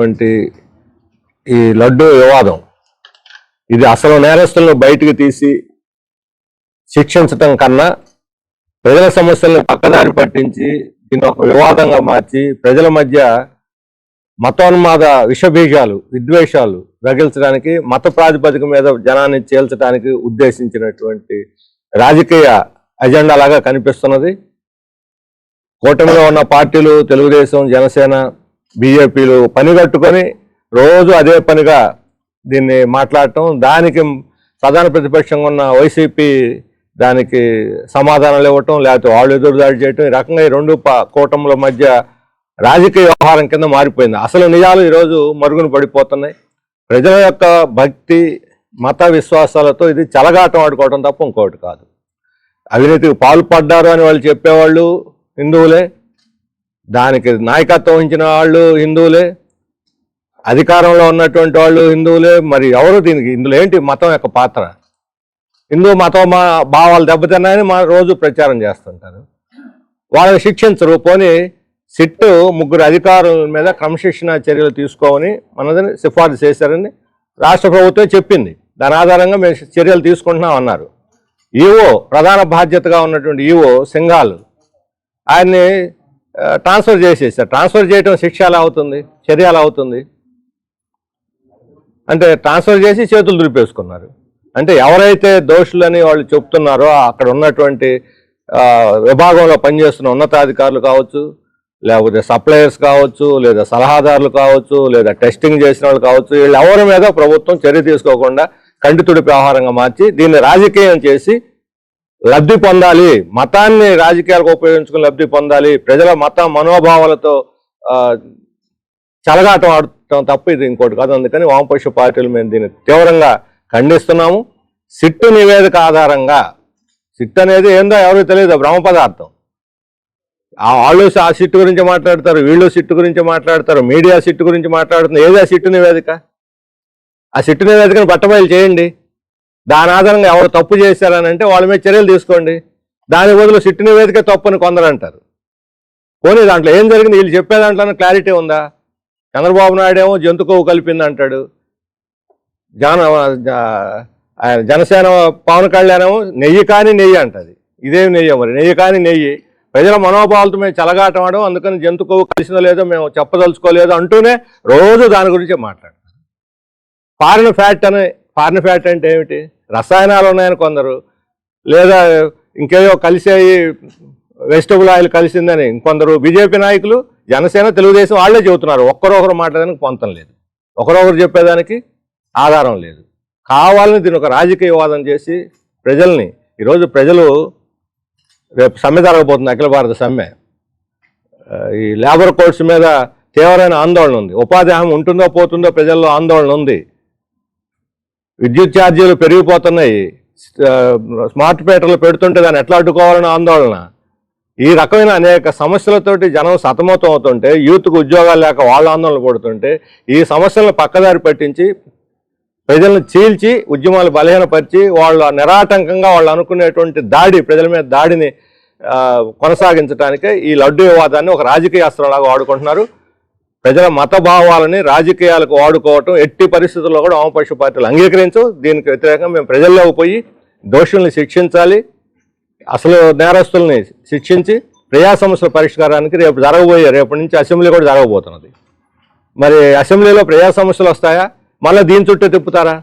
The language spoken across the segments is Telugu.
వంటి ఈ లడ్డు వివాదం. ఇది అసలు నేరస్తులను బయటికి తీసి శిక్షించటం కన్నా ప్రజల సమస్యలను పక్కదారి పట్టించి దీన్ని ఒక వివాదంగా మార్చి ప్రజల మధ్య మతోన్మాద విషబీజాలు విద్వేషాలు రగిల్చడానికి మత ప్రాతిపదిక మీద జనాన్ని చేల్చడానికి ఉద్దేశించినటువంటి రాజకీయ అజెండా లాగా కనిపిస్తున్నది. కూటమిలో ఉన్న పార్టీలు తెలుగుదేశం జనసేన బీజేపీలు పనిగట్టుకొని రోజు అదే పనిగా దీన్ని మాట్లాడటం దానికి ప్రధాన ప్రతిపక్షంగా ఉన్న వైసీపీ దానికి సమాధానాలు ఇవ్వటం లేకపోతే వాళ్ళు ఎదురుదాడి చేయటం ఈ రకంగా ఈ రెండు కూటముల మధ్య రాజకీయ వ్యవహారం కింద మారిపోయింది. అసలు నిజాలు ఈరోజు మరుగున పడిపోతున్నాయి. ప్రజల యొక్క భక్తి మత విశ్వాసాలతో ఇది చలగాటం ఆడుకోవడం తప్ప ఇంకోటి కాదు. అవినీతికి పాల్పడ్డారు అని వాళ్ళు చెప్పేవాళ్ళు హిందువులే. దానికి నాయకత్వం వహించిన వాళ్ళు హిందువులే అధికారంలో ఉన్నటువంటి వాళ్ళు హిందువులే మరి ఎవరు దీనికి ఇందులో ఏంటి మతం యొక్క పాత్ర? హిందూ మతం మా భావాలు దెబ్బతిన్నాయని మా రోజు ప్రచారం చేస్తుంటారు. వాళ్ళని శిక్షించరు పోనీ సిట్ ముగ్గురు అధికారుల మీద క్రమశిక్షణ చర్యలు తీసుకోమని మనదని సిఫార్సు చేశారని రాష్ట్ర ప్రభుత్వం చెప్పింది. దాని ఆధారంగా మేము చర్యలు తీసుకుంటున్నాం అన్నారు. ఈవో ప్రధాన బాధ్యతగా ఉన్నటువంటి ఈవో సింఘాల్ ఆయన్ని ట్రాన్స్ఫర్ చేసేసారు ట్రాన్స్ఫర్ చేయటం శిక్ష ఎలా అవుతుంది? చర్య ఎలా అవుతుంది? అంటే ట్రాన్స్ఫర్ చేసి చేతులు దురిపేసుకున్నారు అంటే ఎవరైతే దోషులని వాళ్ళు చెప్తున్నారో అక్కడ ఉన్నటువంటి విభాగంలో పనిచేస్తున్న ఉన్నతాధికారులు కావచ్చు లేకపోతే సప్లయర్స్ కావచ్చు లేదా సలహాదారులు కావచ్చు లేదా టెస్టింగ్ చేసిన వాళ్ళు కావచ్చు వీళ్ళు ఎవరి మీద ప్రభుత్వం చర్య తీసుకోకుండా కంటి తుడిపి ఆహారంగా మార్చి దీన్ని రాజకీయం చేసి లబ్ధి పొందాలి. మతాన్ని రాజకీయాలకు ఉపయోగించుకుని లబ్ధి పొందాలి. ప్రజల మత మనోభావాలతో చలగాటం ఆడటం తప్ప ఇది ఇంకోటి కాదు. అందుకని వామపక్ష పార్టీలు మేము దీన్ని తీవ్రంగా ఖండిస్తున్నాము. సిట్టు నివేదిక ఆధారంగా సిట్ అనేది ఏందో ఎవరికి తెలియదు భ్రమ పదార్థం. ఆ వాళ్ళు ఆ సిట్టు గురించి మాట్లాడతారు వీళ్ళు సిట్టు గురించి మాట్లాడతారు మీడియా సిట్టు గురించి మాట్లాడుతుంది. ఏది ఆ సిట్టు నివేదిక? ఆ సిట్టు నివేదికను బట్టబయలు చేయండి. దాని ఆధారంగా ఎవరు తప్పు చేశారని అంటే వాళ్ళ మీద చర్యలు తీసుకోండి. దాని బదులు సిట్టు నివేదిక తప్పు అని కొందరు అంటారు. పోనీ దాంట్లో ఏం జరిగింది? వీళ్ళు చెప్పే దాంట్లోనే క్లారిటీ ఉందా? చంద్రబాబు నాయుడు ఏమో జంతు కొవ్వు కలిపింది అంటాడు. జన ఆయన జనసేన పవన్ కళ్యాణ్ ఏమో నెయ్యి కానీ నెయ్యి అంటది. ఇదేమి నెయ్యి మరి నెయ్యి కానీ నెయ్యి. ప్రజల మనోభావాలతో మేము చెలగాటమాడం అందుకని జంతు కొవ్వు కలిసిందో లేదో మేము చెప్పదలుచుకోలేదో అంటూనే రోజు దాని గురించి మాట్లాడతాం పారిన ఫ్యాట్ అని ఫారిన్ ఫ్యాట్ అంటే ఏమిటి? రసాయనాలు ఉన్నాయని కొందరు. లేదా ఇంకేదో కలిసే వెజిటబుల్ ఆయిల్ కలిసిందని ఇంకొందరు బీజేపీ నాయకులు జనసేన తెలుగుదేశం వాళ్ళే చెబుతున్నారు. ఒక్కరొకరు మాట్లాడడానికి పొంతం లేదు. ఒకరొకరు చెప్పేదానికి ఆధారం లేదు. కావాలని దీని ఒక రాజకీయ వాదం చేసి ప్రజల్ని ఈరోజు ప్రజలు రేపు సమ్మె జరగబోతుంది అఖిల భారత సమ్మె. ఈ లేబర్ కోడ్స్ మీద తీవ్రమైన ఆందోళన ఉంది. ఉపాధి హామీ ఉంటుందో పోతుందో ప్రజల్లో ఆందోళన ఉంది. విద్యుత్ ఛార్జీలు పెరిగిపోతున్నాయి. స్మార్ట్ మీటర్లు పెడుతుంటే దాన్ని ఎట్లా అడ్డుకోవాలని ఆందోళన? ఈ రకమైన అనేక సమస్యలతోటి జనం సతమతం అవుతుంటే యూత్కు ఉద్యోగాలు లేక వాళ్ళ ఆందోళన పడుతుంటే ఈ సమస్యలను పక్కదారి పట్టించి ప్రజలను చీల్చి ఉద్యమాలు బలహీనపరిచి వాళ్ళు నిరాటంకంగా వాళ్ళు అనుకునేటువంటి దాడి ప్రజల మీద దాడిని కొనసాగించడానికే ఈ లడ్డు వివాదాన్ని ఒక రాజకీయ అస్త్రంలాగా వాడుకుంటున్నారు. ప్రజల మత భావాలని రాజకీయాలకు వాడుకోవటం ఎట్టి పరిస్థితుల్లో కూడా వామపక్ష పార్టీలు అంగీకరించు దీనికి వ్యతిరేకంగా మేము ప్రజల్లోకి పోయి దోషుల్ని శిక్షించాలి అసలు నేరస్తుల్ని శిక్షించి ప్రజా సమస్యల పరిష్కారానికి రేపు జరగబోయే రేపటి నుంచి అసెంబ్లీ కూడా జరగబోతున్నది. మరి అసెంబ్లీలో ప్రజా సమస్యలు వస్తాయా? మళ్ళీ దీని చుట్టూ తిప్పుతారా?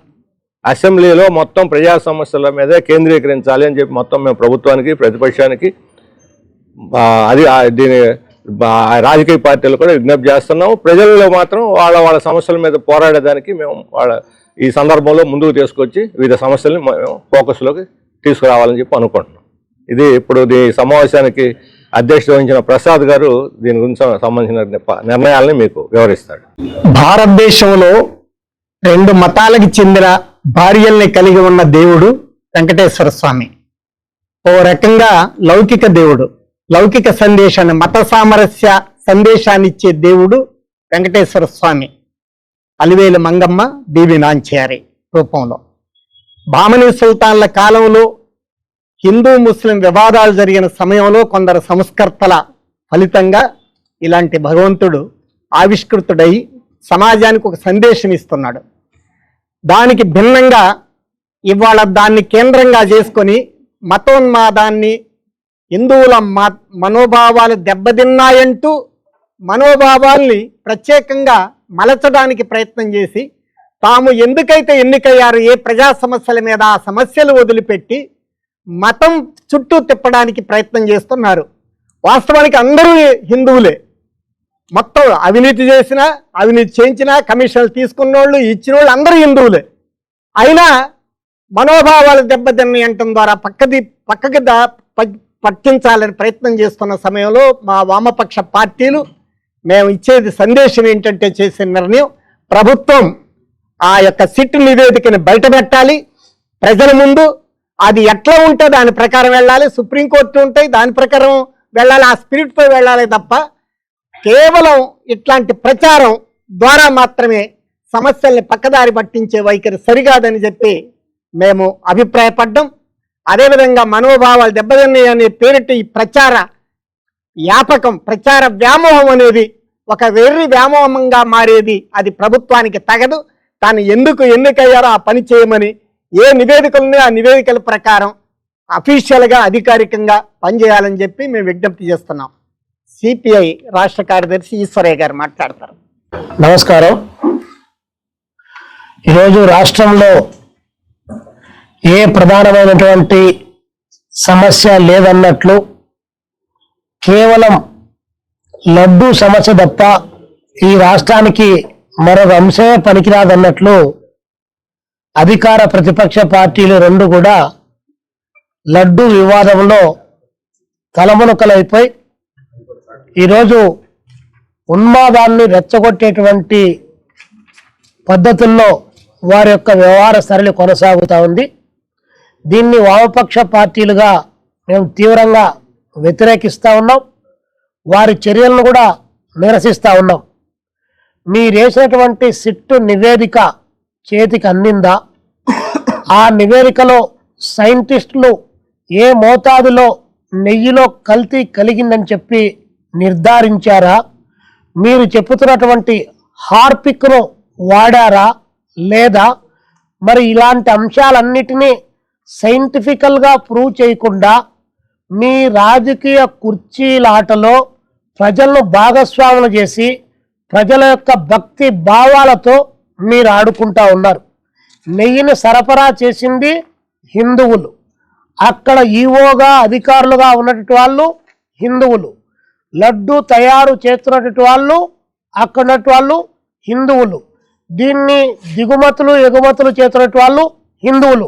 అసెంబ్లీలో మొత్తం ప్రజా సమస్యల మీదే కేంద్రీకరించాలి అని చెప్పి మొత్తం మేము ప్రభుత్వానికి ప్రతిపక్షానికి అది దీని రాజకీయ పార్టీలు కూడా విజ్ఞప్తి చేస్తున్నాము. ప్రజల్లో మాత్రం వాళ్ళ వాళ్ళ సమస్యల మీద పోరాడేదానికి మేము వాళ్ళ ఈ సందర్భంలో ముందుకు తీసుకొచ్చి వివిధ సమస్యల్ని మేము ఫోకస్లోకి తీసుకురావాలని చెప్పి అనుకుంటున్నాం. ఇది ఇప్పుడు ఈ సమావేశానికి అధ్యక్షత వహించిన ప్రసాద్ గారు దీని గురించి సంబంధించిన నిర్ణయాలని మీకు వివరిస్తాడు. భారతదేశంలో రెండు మతాలకు చెందిన భార్యల్ని కలిగి ఉన్న దేవుడు వెంకటేశ్వర స్వామి. ఓ రకంగా లౌకిక దేవుడు. లౌకిక సందేశాన్ని మత సామరస్య సందేశాన్ని ఇచ్చే దేవుడు వెంకటేశ్వర స్వామి. అలివేలు మంగమ్మ బీబీ నాంచారి రూపంలో. బామని సుల్తాన్ల కాలంలో హిందూ ముస్లిం వివాదాలు జరిగిన సమయంలో కొందరు సంస్కర్తల ఫలితంగా ఇలాంటి భగవంతుడు ఆవిష్కృతుడై సమాజానికి ఒక సందేశం ఇస్తున్నాడు. దానికి భిన్నంగా ఇవాళ దాన్ని కేంద్రంగా చేసుకొని మతోన్మాదాన్ని హిందువుల మ మనోభావాలు దెబ్బతిన్నాయంటూ మనోభావాల్ని ప్రత్యేకంగా మలచడానికి ప్రయత్నం చేసి తాము ఎందుకైతే ఎన్నికయ్యారు ఏ ప్రజా సమస్యల మీద ఆ సమస్యలు వదిలిపెట్టి మతం చుట్టూ తిప్పడానికి ప్రయత్నం చేస్తున్నారు. వాస్తవానికి అందరూ హిందువులే. మొత్తం అవినీతి చేసిన అవినీతి చేయించిన కమిషన్లు తీసుకున్న వాళ్ళు ఇచ్చిన వాళ్ళు అందరూ హిందువులే. అయినా మనోభావాలు దెబ్బతిన్ని అంటం ద్వారా పక్కది పక్కకి ప- పట్టించాలని ప్రయత్నం చేస్తున్న సమయంలో మా వామపక్ష పార్టీలు మేము ఇచ్చేది సందేశం ఏంటంటే చేసే నిర్ణయం ప్రభుత్వం ఆ యొక్క సిట్ నివేదికని బయటపెట్టాలి. ప్రజల ముందు అది ఎట్లా ఉంటే దాని ప్రకారం వెళ్ళాలి. సుప్రీంకోర్టు ఉంటాయి దాని ప్రకారం వెళ్ళాలి. ఆ స్పిరిట్తో వెళ్ళాలి తప్ప కేవలం ఇట్లాంటి ప్రచారం ద్వారా మాత్రమే సమస్యల్ని పక్కదారి పట్టించే వైఖరి సరికాదని చెప్పి మేము అభిప్రాయపడ్డం. అదేవిధంగా మనోభావాలు దెబ్బతిన్నాయి అనే పేరిట ఈ ప్రచార వ్యాపకం ప్రచార వ్యామోహం అనేది ఒక వెర్రి వ్యామోహంగా మారేది. అది ప్రభుత్వానికి తగదు. తాను ఎందుకు ఎన్నికయ్యారో ఆ పని చేయమని ఏ నివేదికలు ఉన్నాయో ఆ నివేదికల ప్రకారం అఫీషియల్గా అధికారికంగా పనిచేయాలని చెప్పి మేము విజ్ఞప్తి చేస్తున్నాం. సిపిఐ రాష్ట్ర కార్యదర్శి ఈశ్వరయ్య గారు మాట్లాడతారు. నమస్కారం. ఈరోజు రాష్ట్రంలో ఏ ప్రధానమైనటువంటి సమస్య లేదన్నట్లు కేవలం లడ్డూ సమస్య తప్ప ఈ రాష్ట్రానికి మరొక అంశమే పనికిరాదన్నట్లు అధికార ప్రతిపక్ష పార్టీలు రెండు కూడా లడ్డూ వివాదంలో తలమునకలైపోయి ఈరోజు ఉన్మాదాన్ని రెచ్చగొట్టేటువంటి పద్ధతుల్లో వారి యొక్క వ్యవహార సరళి కొనసాగుతూ ఉంది. దీన్ని వామపక్ష పార్టీలుగా మేము తీవ్రంగా వ్యతిరేకిస్తూ ఉన్నాం. వారి చర్యలను కూడా నిరసిస్తూ ఉన్నాం. మీరేసినటువంటి సిట్టు నివేదిక చేతికి అందిందా? ఆ నివేదికలో సైంటిస్టులు ఏ మోతాదులో నెయ్యిలో కల్తీ కలిగిందని చెప్పి నిర్ధారించారా? మీరు చెప్పుతున్నటువంటి హార్పిక్ను వాడారా? లేదా? మరి ఇలాంటి అంశాలన్నిటినీ సైంటిఫికల్గా ప్రూవ్ చేయకుండా మీ రాజకీయ కుర్చీలాటలో ప్రజలను భాగస్వాములు చేసి ప్రజల యొక్క భక్తి భావాలతో మీరు ఆడుకుంటా ఉన్నారు. నెయ్యిని సరఫరా చేసింది హిందువులు. అక్కడ ఈవోగా అధికారులుగా ఉన్నటువంటి వాళ్ళు హిందువులు. లడ్డు తయారు చేస్తున్నటువంటి వాళ్ళు అక్కడ వాళ్ళు హిందువులు. దీన్ని దిగుమతులు ఎగుమతులు చేస్తున్నటువంటి వాళ్ళు హిందువులు.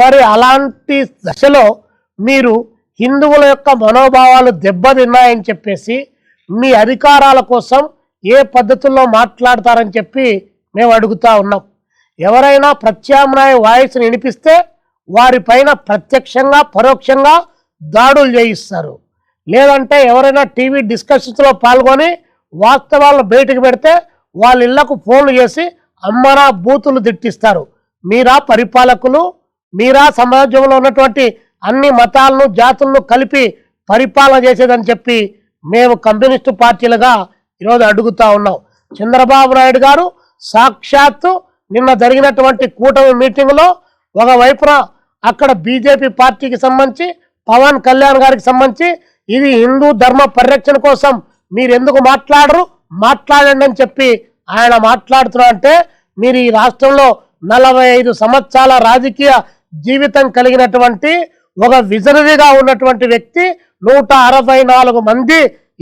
మరి అలాంటి దశలో మీరు హిందువుల యొక్క మనోభావాలు దెబ్బతిన్నాయని చెప్పేసి మీ అధికారాల కోసం ఏ పద్ధతుల్లో మాట్లాడతారని చెప్పి మేము అడుగుతా ఉన్నాం. ఎవరైనా ప్రత్యామ్నాయ వాయిస్ని వినిపిస్తే వారిపైన ప్రత్యక్షంగా పరోక్షంగా దాడులు చేయిస్తారు. లేదంటే ఎవరైనా టీవీ డిస్కషన్స్లో పాల్గొని వాస్తవాలను బయటకు పెడితే వాళ్ళ ఇళ్ళకు ఫోన్లు చేసి అమ్మరా బూతులు తిట్టిస్తారు. మీరా పరిపాలకులు మీరా సమాజంలో ఉన్నటువంటి అన్ని మతాలను జాతులను కలిపి పరిపాలన చేసేదని చెప్పి మేము కమ్యూనిస్టు పార్టీలుగా ఈరోజు అడుగుతా ఉన్నాం. చంద్రబాబు నాయుడు గారు సాక్షాత్తు నిన్న జరిగినటువంటి కూటమి మీటింగ్లో ఒకవైపున అక్కడ బీజేపీ పార్టీకి సంబంధించి పవన్ కళ్యాణ్ గారికి సంబంధించి ఇది హిందూ ధర్మ పరిరక్షణ కోసం మీరు ఎందుకు మాట్లాడరు? మాట్లాడండి అని చెప్పి ఆయన మాట్లాడుతున్నారంటే మీరు ఈ రాష్ట్రంలో నలభై ఐదు సంవత్సరాల రాజకీయ జీవితం కలిగినటువంటి ఒక విజనరీగా ఉన్నటువంటి వ్యక్తి నూట అరవై నాలుగు మంది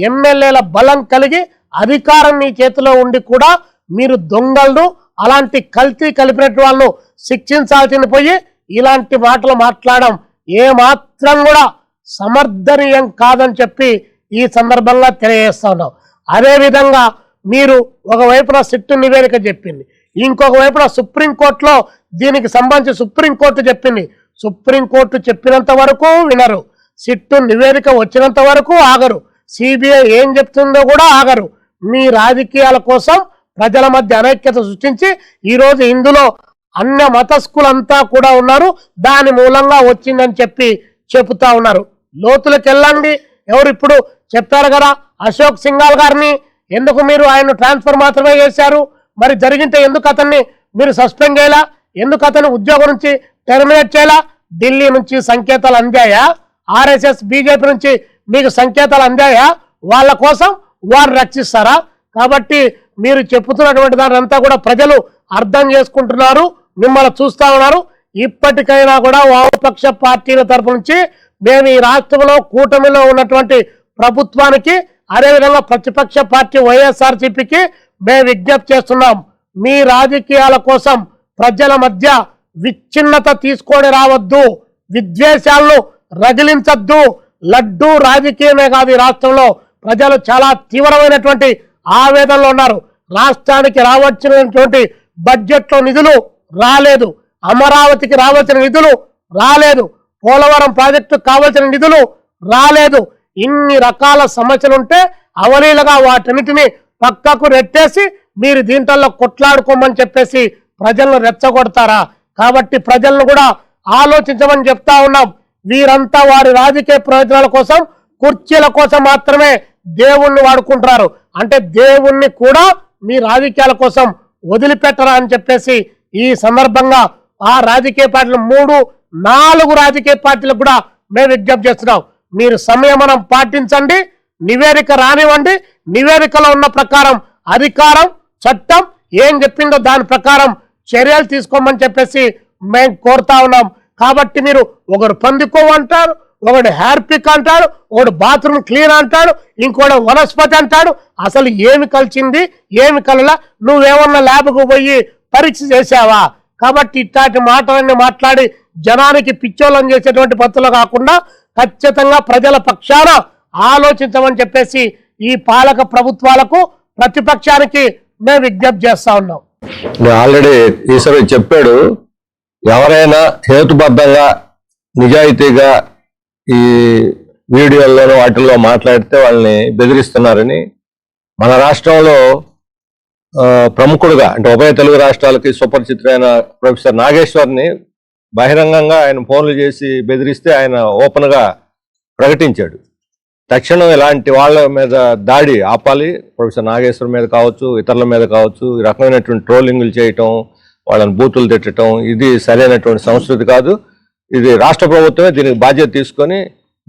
ఎమ్మెల్యేల బలం కలిగి అధికారం మీ చేతిలో ఉండి కూడా మీరు దొంగలను అలాంటి కల్తీ కలిపినట్టు వాళ్ళు శిక్షించాల్సింది పోయి ఇలాంటి మాటలు మాట్లాడడం ఏమాత్రం కూడా సమర్థనీయం కాదని చెప్పి ఈ సందర్భంగా తెలియజేస్తా ఉన్నాం. అదేవిధంగా మీరు ఒకవైపున సిట్టు నివేదిక చెప్పింది. ఇంకొక వైపున సుప్రీంకోర్టులో దీనికి సంబంధించి సుప్రీంకోర్టు చెప్పింది. సుప్రీంకోర్టు చెప్పినంత వరకు వినరు. సిట్టు నివేదిక వచ్చినంత వరకు ఆగరు. సిబిఐ ఏం చెప్తుందో కూడా ఆగరు. మీ రాజకీయాల కోసం ప్రజల మధ్య అనైక్యత సృష్టించి ఈరోజు ఇందులో అన్య మతస్కులంతా కూడా ఉన్నారు. దాని మూలంగా వచ్చిందని చెప్పి చెబుతా ఉన్నారు. లోతులకు వెళ్ళండి. ఎవరు ఇప్పుడు చెప్పారు కదా అశోక్ సింగాల్ గారిని. ఎందుకు మీరు ఆయన ట్రాన్స్ఫర్ మాత్రమే చేశారు? మరి జరిగితే ఎందుకు అతన్ని మీరు సస్పెండ్ చేయాలా? ఎందుకు అతను ఉద్యోగం నుంచి టెర్మినేట్ చేయాలా? ఢిల్లీ నుంచి సంకేతాలు అందాయా? ఆర్ఎస్ఎస్ బీజేపీ నుంచి మీకు సంకేతాలు అందాయా? వాళ్ళ కోసం వారు రక్షిస్తారా? కాబట్టి మీరు చెప్తున్నటువంటి దాని అంతా కూడా ప్రజలు అర్థం చేసుకుంటున్నారు మిమ్మల్ని చూస్తా ఉన్నారు. ఇప్పటికైనా కూడా వామపక్ష పార్టీల తరపు నుంచి మేము ఈ రాష్ట్రంలో కూటమిలో ఉన్నటువంటి ప్రభుత్వానికి అదేవిధంగా ప్రతిపక్ష పార్టీ వైఎస్ఆర్సీపీకి మేము విజ్ఞప్తి చేస్తున్నాం. మీ రాజకీయాల కోసం ప్రజల మధ్య విచ్ఛిన్నత తీసుకొని రావద్దు. విద్వేషాలను రగిలించద్దు. లడ్డు రాజకీయమే కాదు రాష్ట్రంలో. ప్రజలు చాలా తీవ్రమైనటువంటి ఆవేదనలో ఉన్నారు. రాష్ట్రానికి రావాల్సినటువంటి బడ్జెట్లో నిధులు రాలేదు. అమరావతికి రావాల్సిన నిధులు రాలేదు. పోలవరం ప్రాజెక్టు కావాల్సిన నిధులు రాలేదు. ఇన్ని రకాల సమస్యలుంటే అవలీలగా వాటన్నిటిని పక్కకు రెట్టేసి మీరు దీంట్లో కొట్లాడుకోమని చెప్పేసి ప్రజలను రెచ్చగొడతారా? కాబట్టి ప్రజలను కూడా ఆలోచించమని చెప్తా ఉన్నాం. వీరంతా వారి రాజకీయ ప్రయోజనాల కోసం కుర్చీల కోసం మాత్రమే దేవుణ్ణి వాడుకుంటున్నారు. అంటే దేవుణ్ణి కూడా మీ రాజకీయాల కోసం వదిలిపెట్టరా అని చెప్పేసి ఈ సందర్భంగా ఆ రాజకీయ పార్టీలు మూడు నాలుగు రాజకీయ పార్టీలకు కూడా మేము విజ్ఞప్తి చేస్తున్నాం. మీరు సంయమనం పాటించండి. నివేదిక రానివ్వండి. నివేదికలో ఉన్న ప్రకారం అధికారం చట్టం ఏం చెప్పిందో దాని ప్రకారం చర్యలు తీసుకోమని చెప్పేసి మేము కోరుతా ఉన్నాం. కాబట్టి మీరు ఒకడు పందికో అంటారు ఒకడు హ్యార్పిక్ అంటాడు ఒకడు బాత్రూమ్ క్లీన్ అంటాడు ఇంకోటి వనస్పతి అంటాడు అసలు ఏమి కలిసింది ఏమి కలలా? నువ్వేమన్నా ల్యాబ్కు పోయి పరీక్ష చేసావా కాబట్టి ఇట్లాంటి మాటలన్నీ మాట్లాడి జనానికి పిచ్చోళం చేసేటువంటి పద్ధతులు కాకుండా ఖచ్చితంగా ప్రజల పక్షాన ఆలోచించమని చెప్పేసి ఈ పాలక ప్రభుత్వాలకు ప్రతిపక్షానికి మేము విజ్ఞప్తి చేస్తా ఉన్నాం. ఆల్రెడీ ఈశ్వరు చెప్పాడు ఎవరైనా హేతుబద్ధంగా నిజాయితీగా ఈ వీడియోల్లోనూ వాటిల్లో మాట్లాడితే వాళ్ళని బెదిరిస్తున్నారని మన రాష్ట్రంలో ప్రముఖుడుగా అంటే ఉభయ తెలుగు రాష్ట్రాలకి సుపరిచితుడైన ప్రొఫెసర్ నాగేశ్వర్ని బహిరంగంగా ఆయన ఫోన్లు చేసి బెదిరిస్తే ఆయన ఓపెన్గా ప్రకటించాడు. తక్షణం ఇలాంటి వాళ్ళ మీద దాడి ఆపాలి. ప్రొఫెసర్ నాగేశ్వర్ మీద కావచ్చు ఇతరుల మీద కావచ్చు ఈ రకమైనటువంటి ట్రోలింగ్లు చేయటం వాళ్ళని బూతులు తిట్టడం ఇది సరైనటువంటి సంస్కృతి కాదు. ఇది రాష్ట్ర ప్రభుత్వమే దీనికి బాధ్యత తీసుకొని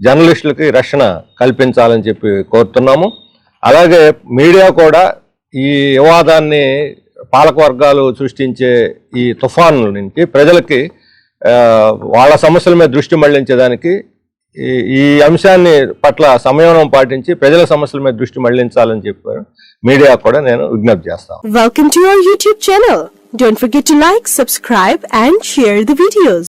జర్నలిస్టులకి రక్షణ కల్పించాలని చెప్పి కోరుతున్నాము. అలాగే మీడియా కూడా ఈ వివాదాన్ని పాలకవర్గాలు సృష్టించే ఈ తుఫాను నుంచి ప్రజలకి వాళ్ళ సమస్యల మీద దృష్టి మళ్ళించేదానికి ఈ అంశాన్ని పట్ల సమయంలో పాటించి ప్రజల సమస్యల మీద దృష్టి మళ్ళించాలని చెప్పారు. మీడియా కూడా నేను విజ్ఞప్తి చేస్తాను. Welcome to YouTube channel don't subscribe and share the videos